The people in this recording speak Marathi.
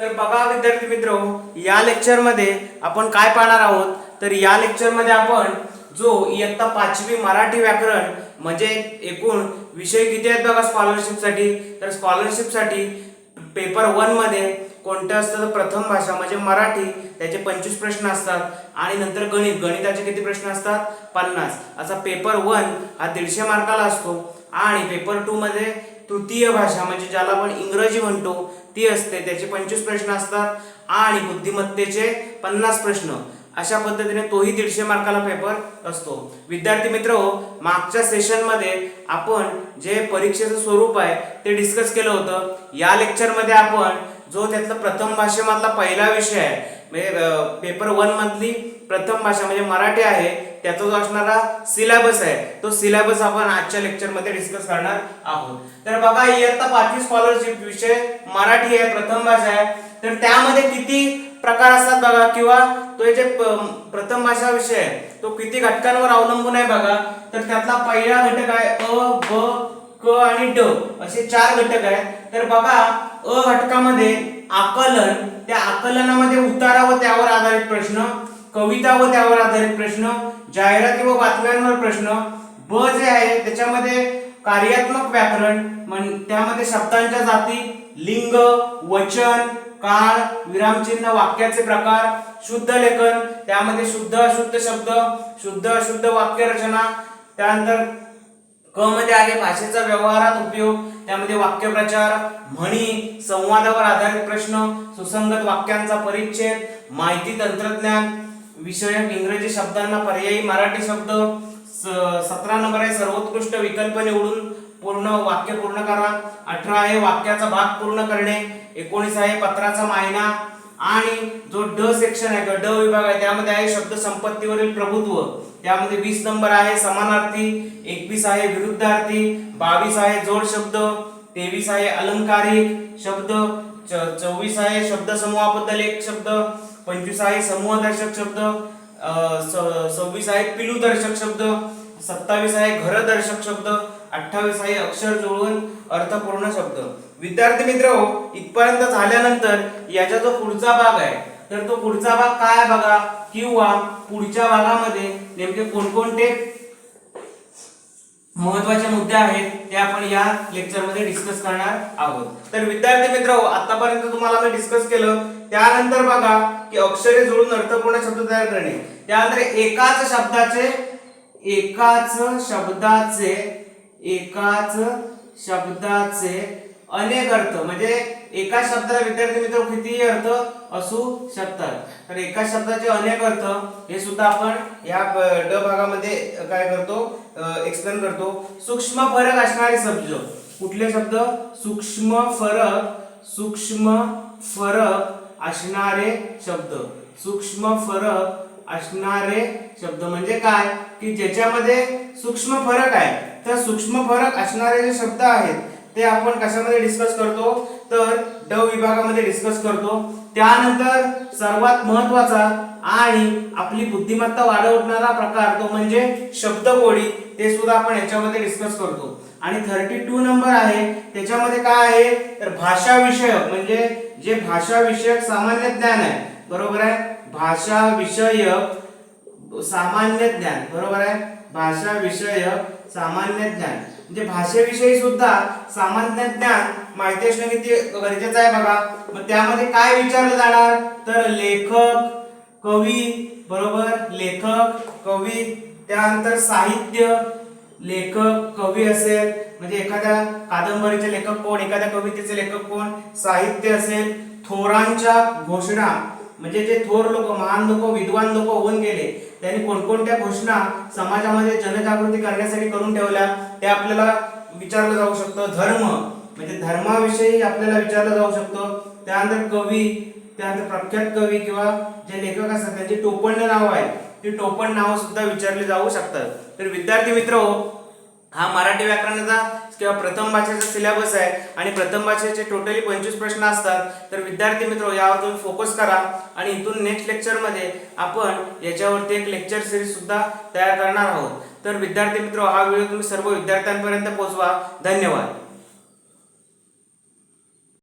तर बघा विद्यार्थी मित्र या लेक्चरमध्ये आपण काय पाहणार आहोत? तर या लेक्चरमध्ये आपण जो इयत्ता पाचवी मराठी व्याकरण म्हणजे एकूण विषय किती आहेत बघा स्कॉलरशिपसाठी तर स्कॉलरशिपसाठी पेपर वनमध्ये कोणतं असतं तर प्रथम भाषा म्हणजे मराठी. त्याचे पंचवीस प्रश्न असतात. आणि नंतर गणित. गणिताचे किती प्रश्न असतात? पन्नास. असा पेपर वन हा दीडशे मार्काला असतो. आणि पेपर टू मध्ये तृतीय भाषा म्हणजे ज्याला आपण इंग्रजी म्हणतो ती असते. त्याचे पंचवीस प्रश्न असतात आणि बुद्धिमत्तेचे पन्नास प्रश्न. अशा पद्धतीने तोही दीडशे मार्काला पेपर असतो. विद्यार्थी मित्र हो, मागच्या सेशनमध्ये आपण जे परीक्षेचं स्वरूप आहे ते डिस्कस केलं होतं. या लेक्चरमध्ये आपण जो त्यातला प्रथम भाषेमधला पहिला विषय आहे म्हणजे पेपर वन मधली प्रथम भाषा म्हणजे मराठी आहे त्याचा जो असणारा सिलेबस आहे तो सिलेबस आपण आजच्या लेक्चरमध्ये डिस्कस करणार आहोत. तर बघा इयत्ता पाचवी स्कॉलरशिप विषय मराठी आहे प्रथम भाषा आहे. तर त्यामध्ये किती प्रकार असतात बघा किंवा तो जे प्रथम भाषा विषय आहे तो किती घटकांवर अवलंबून आहे बघा. तर त्यातला पहिला घटक आहे अ ब क आणि ड असे चार घटक आहेत. तर बघा अ घटकामध्ये आकलन त्या आकलनामध्ये उतारा व त्यावर आधारित प्रश्न कविता व त्यावर आधारित प्रश्न जाहिराती व बातम्यांवर प्रश्न ब जे आहे त्याच्यामध्ये कार्यात्मक व्याकरण म्हण त्यामध्ये शब्दांच्या जाती लिंग वचन काळ विरामचिन्ह वाक्याचे प्रकार शुद्ध लेखन त्यामध्ये शुद्ध अशुद्ध शब्द शुद्ध अशुद्ध वाक्य रचना त्यानंतर क मध्ये आहे भाषेचा व्यवहारात उपयोग त्यामध्ये वाक्यप्रचार म्हणी संवादावर आधारित प्रश्न सुसंगत वाक्यांचा परिच्छेद माहिती तंत्रज्ञान विषयक इंग्रजी शब्दांना पर्यायी मराठी शब्द स- सतरा नंबर आहे. सर्वोत्कृष्ट विकल्प निवडून पूर्ण वाक्य पूर्ण करा. अठरा आहे वाक्याचा भाग पूर्ण करणे. एकोणीस आहे पत्राचा मायना. आणि जो ड सेक्शन आहे ड विभाग आहे त्यामध्ये आहे शब्द संपत्तीवरील प्रभुत्व. त्यामध्ये वीस नंबर आहे समानार्थी. एकवीस आहे विरुद्धार्थी. बावीस आहे जोड शब्द. तेवीस आहे अलंकारिक शब्द. च- चोवीस आहे शब्द समूहाबद्दल एक शब्द. पंचवीस आहे समूहदर्शक शब्द सव्वीस आहे पिलूदर्शक शब्द सत्तावीस आहे घरदर्शक शब्द अठ्ठावीस आहे अक्षर जुळवून अर्थपूर्ण शब्द. विद्यार्थी मित्र हो, इथपर्यंत झाल्यानंतर याचा जो पुढचा भाग आहे तर तो पुढचा भाग काय बघा? किंवा पुढच्या भागामध्ये नेमके कोणकोणते महत्त्वाचे मुद्दे आहेत ते आपण या लेक्चरमध्ये डिस्कस करणार आहोत. तर विद्यार्थी मित्र हो, आतापर्यंत तुम्हाला मी डिस्कस केलं त्यानंतर बघा की अक्षरे जोडून अर्थपूर्ण शब्द तयार करणे. त्यानंतर एकाच शब्दाचे एकाच शब्दाचे एकाच शब्दाचे अनेक अर्थ. म्हणजे एका शब्दाला विद्यार्थी मित्र कितीही अर्थ असू शकतात. तर एका शब्दाचे अनेक अर्थ हे सुद्धा आपण या ड भागामध्ये काय करतो? एक्सप्लेन करतो. सूक्ष्म फरक असणारे शब्द. कुठले शब्द? सूक्ष्म फरक सूक्ष्म फरक. असणारे शब्द. सूक्ष्म फरक असणारे शब्द म्हणजे काय? की ज्याच्यामध्ये सूक्ष्म फरक आहे. तर सूक्ष्म फरक असणारे जे शब्द आहेत ते आपण कशामध्ये डिस्कस करतो? तर ड विभागामध्ये डिस्कस करतो. त्यानंतर सर्वात महत्त्वाचा आणि आपली बुद्धिमत्ता वाढवणारा प्रकार तो म्हणजे शब्दकोडी ते सुद्धा आपण याच्यामध्ये डिस्कस करतो. आणि थर्टी टू नंबर आहे त्याच्यामध्ये काय आहे? तर भाषा विषयक म्हणजे जे भाषा विषयक सामान्य ज्ञान आहे बरोबर आहे? भाषा विषयक सामान्य ज्ञान बरोबर आहे? भाषा विषयक सामान्य ज्ञान. म्हणजे भाषेविषयी सुद्धा सामान्य ज्ञान माहिती असणं किती गरजेचं आहे बघा. मग त्यामध्ये काय विचारलं जाणार? तर लेखक कवी बरोबर लेखक कवी त्यानंतर साहित्य लेखक कवी असेल. म्हणजे एखाद्या कादंबरीचे लेखक कोण एखाद्या कवितेचे लेखक कोण साहित्य असेल. थोरांच्या घोषणा म्हणजे जे थोर लोक महान लोक विद्वान लोक होऊन गेले त्यांनी कोणकोणत्या घोषणा समाजामध्ये जनजागृती करण्यासाठी करून ठेवल्या ते आपल्याला विचारलं जाऊ शकतं. धर्म म्हणजे धर्माविषयी आपल्याला विचारलं जाऊ शकतं. त्यानंतर कवी त्यानंतर प्रख्यात कवी किंवा जे लेखक असतात त्यांची टोपण नाव आहे ती टोपण नाव सुद्धा विचारली जाऊ शकतात. तर विद्यार्थी मित्र हो, हा मराठी व्याकरणाचा किंवा प्रथम भाषेचा सिलेबस आहे आणि प्रथम भाषेचे टोटली पंचवीस प्रश्न असतात. तर विद्यार्थी मित्र यावर तुम्ही फोकस करा आणि इथून नेक्स्ट लेक्चरमध्ये आपण याच्यावरती एक लेक्चर सिरीज सुद्धा तयार करणार आहोत. तर विद्यार्थी मित्र हो, हा व्हिडिओ तुम्ही सर्व विद्यार्थ्यांपर्यंत पोहोचवा. धन्यवाद.